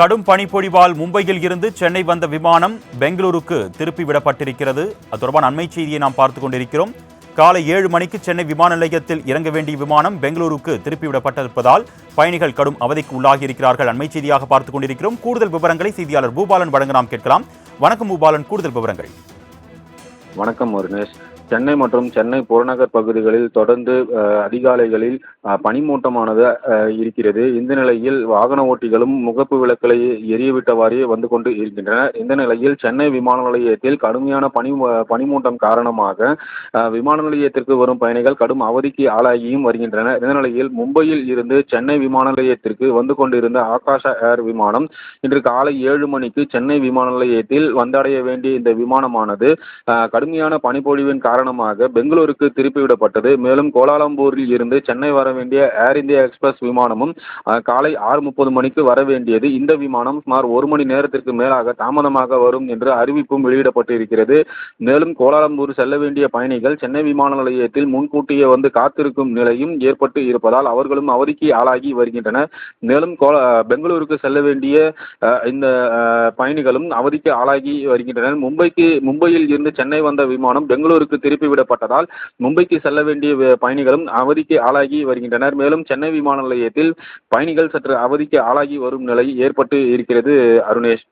கடும் பனிப்பொழிவால் மும்பையில் இருந்து சென்னை வந்த விமானம் பெங்களூருக்கு திருப்பி விடப்பட்டிருக்கிறது. அது தொடர்பான அண்மை செய்தியை நாம் பார்த்துக் கொண்டிருக்கிறோம். காலை ஏழு மணிக்கு சென்னை விமான நிலையத்தில் இறங்க வேண்டிய விமானம் பெங்களூருக்கு திருப்பி விடப்பட்டிருப்பதால் பயணிகள் கடும் அவதிக்கு உள்ளாகி இருக்கிறார்கள். அண்மை செய்தியாக பார்த்துக் கொண்டிருக்கிறோம். கூடுதல் விவரங்களை செய்தியாளர் பூபாலன் வழங்க நாம் கேட்கலாம். வணக்கம் பூபாலன் கூடுதல் விவரங்கள். வணக்கம் முருகேஷ். சென்னை மற்றும் சென்னை புறநகர் பகுதிகளில் தொடர்ந்து அதிகாலைகளில் பனிமூட்டமானது இருக்கிறது. இந்த நிலையில் வாகன ஓட்டிகளும் முகப்பு விளக்குகளை எரியவிட்டவாறே வந்து கொண்டு இருக்கின்றனர். இந்த நிலையில் சென்னை விமான நிலையத்தில் கடுமையான பனி பனிமூட்டம் காரணமாக விமான நிலையத்திற்கு வரும் பயணிகள் கடும் அவதிக்கு ஆளாகியும் வருகின்றனர். இந்த நிலையில் மும்பையில் இருந்து சென்னை விமான நிலையத்திற்கு வந்து கொண்டிருந்த ஆகாஷ ஏர் விமானம் இன்று காலை ஏழு மணிக்கு சென்னை விமான நிலையத்தில் வந்தடைய வேண்டிய இந்த விமானமானது கடுமையான பனிப்பொழிவின் காரணமாக காரணமாக பெங்களூருக்கு திருப்பிவிடப்பட்டது. மேலும் கோலாலம்பூரில் இருந்து சென்னை வர வேண்டிய ஏர் இந்தியா எக்ஸ்பிரஸ் விமானமும் காலை ஆறு முப்பது மணிக்கு வர வேண்டியது. இந்த விமானம் சுமார் ஒரு மணி நேரத்திற்கு மேலாக தாமதமாக வரும் என்று அறிவிப்பும் வெளியிடப்பட்டு இருக்கிறது மேலும் கோலாலம்பூர் செல்ல வேண்டிய பயணிகள் சென்னை விமான நிலையத்தில் முன்கூட்டியே வந்து காத்திருக்கும் நிலையும் ஏற்பட்டு இருப்பதால் அவர்களும் அவதிக்கு ஆளாகி வருகின்றனர். மேலும் கோலா பெங்களூருக்கு செல்ல வேண்டிய இந்த பயணிகளும் அவதிக்கு ஆளாகி வருகின்றனர். மும்பைக்கு மும்பையில் இருந்து சென்னை வந்த விமானம் பெங்களூருக்கு திருப்பிவிடப்பட்டதால் மும்பைக்கு செல்ல வேண்டிய பயணிகளும் அவதிக்கு ஆளாகி வருகின்றனர். மேலும் சென்னை விமான நிலையத்தில் பயணிகள் சற்று அவதிக்கு ஆளாகி வரும் நிலை ஏற்பட்டு இருக்கிறது அருணேஷ்.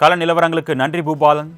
கள நிலவரங்களுக்கு நன்றி பூபாலன்.